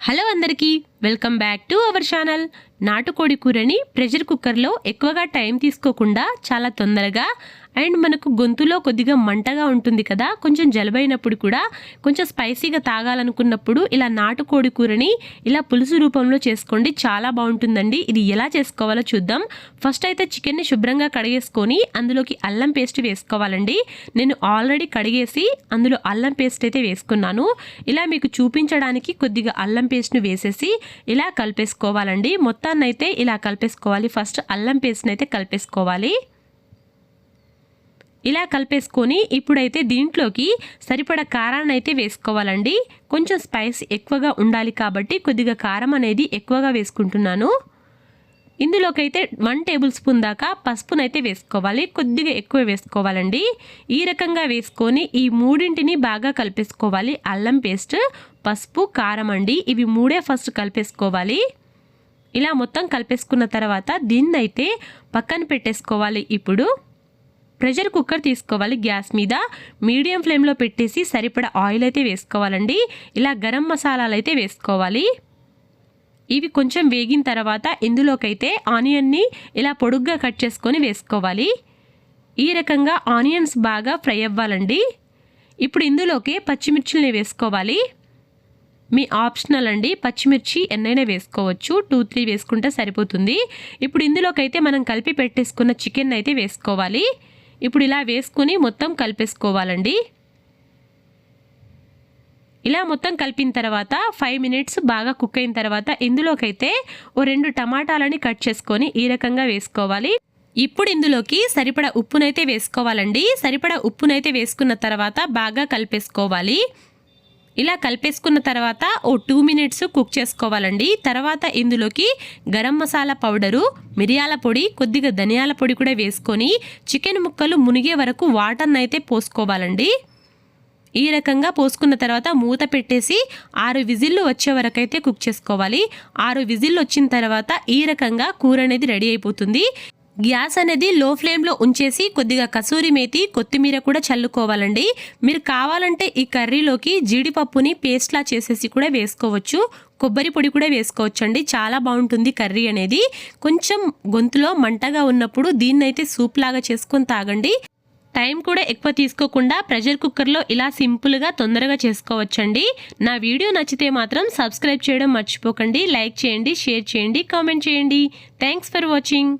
Hello అందరికీ. Welcome back to our channel. నాటుకోడి కూరని ప్రెషర్ కుక్కర్లో ఎక్కువగా టైం తీసుకోకుండా చాలా తొందరగా అండ్ మనకు గొంతులో కొద్దిగా మంటగా ఉంటుంది కదా కొంచెం జలుబైనప్పుడు కూడా కొంచెం స్పైసీగా తాగాలనుకున్నప్పుడు ఇలా నాటుకోడి కూరని ఇలా పులుసు రూపంలో చేసుకోండి చాలా బాగుంటుందండి. ఇది ఎలా చేసుకోవాలో చూద్దాం. ఫస్ట్ అయితే చికెన్ని శుభ్రంగా కడిగేసుకొని అందులోకి అల్లం పేస్ట్ వేసుకోవాలండి. నేను ఆల్రెడీ కడిగేసి అందులో అల్లం పేస్ట్ అయితే వేసుకున్నాను. ఇలా మీకు చూపించడానికి కొద్దిగా అల్లం పేస్ట్ను వేసేసి ఇలా కలిపేసుకోవాలండి. మొత్తాన్ని అయితే ఇలా కలిపేసుకోవాలి. ఫస్ట్ అల్లం పేస్ట్ని అయితే కలిపేసుకోవాలి. ఇలా కలిపేసుకొని ఇప్పుడైతే దీంట్లోకి సరిపడ కారాన్ని అయితే వేసుకోవాలండి. కొంచెం స్పైస్ ఎక్కువగా ఉండాలి కాబట్టి కొద్దిగా కారం అనేది ఎక్కువగా వేసుకుంటున్నాను. ఇందులోకైతే వన్ టేబుల్ స్పూన్ దాకా పసుపునైతే వేసుకోవాలి. కొద్దిగా ఎక్కువ వేసుకోవాలండి. ఈ రకంగా వేసుకొని ఈ మూడింటిని బాగా కలిపేసుకోవాలి. అల్లం పేస్ట్ పసుపు కారం అండి. ఇవి మూడే ఫస్ట్ కలిపేసుకోవాలి. ఇలా మొత్తం కలిపేసుకున్న తర్వాత దీన్నైతే పక్కన పెట్టేసుకోవాలి. ఇప్పుడు ప్రెషర్ కుక్కర్ తీసుకోవాలి గ్యాస్ మీద. మీడియం ఫ్లేమ్లో పెట్టేసి సరిపడ ఆయిల్ అయితే వేసుకోవాలండి. ఇలా గరం మసాలాలు అయితే వేసుకోవాలి. ఇవి కొంచెం వేగిన తర్వాత ఇందులోకైతే ఆనియన్ని ఇలా పొడుగ్గా కట్ చేసుకొని వేసుకోవాలి. ఈ రకంగా ఆనియన్స్ బాగా ఫ్రై అవ్వాలండి. ఇప్పుడు ఇందులోకి పచ్చిమిర్చిని వేసుకోవాలి. మీ ఆప్షనల్ అండి పచ్చిమిర్చి ఎన్నైనా వేసుకోవచ్చు. టూ త్రీ వేసుకుంటే సరిపోతుంది. ఇప్పుడు ఇందులోకైతే మనం కలిపి పెట్టేసుకున్న చికెన్ అయితే వేసుకోవాలి. ఇప్పుడు ఇలా వేసుకుని మొత్తం కలిపేసుకోవాలండి. ఇలా మొత్తం కలిపిన తర్వాత ఫైవ్ మినిట్స్ బాగా కుక్ అయిన తర్వాత ఇందులోకైతే ఓ రెండు టమాటాలని కట్ చేసుకొని ఈ రకంగా వేసుకోవాలి. ఇప్పుడు ఇందులోకి సరిపడ ఉప్పునైతే వేసుకోవాలండి. సరిపడ ఉప్పునైతే వేసుకున్న తర్వాత బాగా కలిపేసుకోవాలి. ఇలా కలిపేసుకున్న తర్వాత ఓ టూ మినిట్స్ కుక్ చేసుకోవాలండి. తర్వాత ఇందులోకి గరం మసాలా పౌడరు మిరియాల పొడి కొద్దిగా ధనియాల పొడి కూడా వేసుకొని చికెన్ ముక్కలు మునిగే వరకు వాటర్నైతే పోసుకోవాలండి. ఈ రకంగా పోసుకున్న తర్వాత మూత పెట్టేసి ఆరు విజిల్లు వచ్చే వరకు అయితే కుక్ చేసుకోవాలి. ఆరు విజిల్లు వచ్చిన తర్వాత ఈ రకంగా కూర అనేది రెడీ అయిపోతుంది. గ్యాస్ అనేది లో ఫ్లేమ్లో ఉంచేసి కొద్దిగా కసూరి మేతి కొత్తిమీర కూడా చల్లుకోవాలండి. మీరు కావాలంటే ఈ కర్రీలోకి జీడిపప్పుని పేస్ట్లా చేసేసి కూడా వేసుకోవచ్చు. కొబ్బరి పొడి కూడా వేసుకోవచ్చు అండి చాలా బాగుంటుంది కర్రీ అనేది. కొంచెం గొంతులో మంటగా ఉన్నప్పుడు దీన్నైతే సూప్ లాగా చేసుకొని తాగండి. టైం కూడా ఎక్కువ తీసుకోకుండా ప్రెషర్ కుక్కర్లో ఇలా సింపుల్గా తొందరగా చేసుకోవచ్చండి. నా వీడియో నచ్చితే మాత్రం సబ్స్క్రైబ్ చేయడం మర్చిపోకండి. లైక్ చేయండి షేర్ చేయండి కామెంట్ చేయండి. Thanks for watching.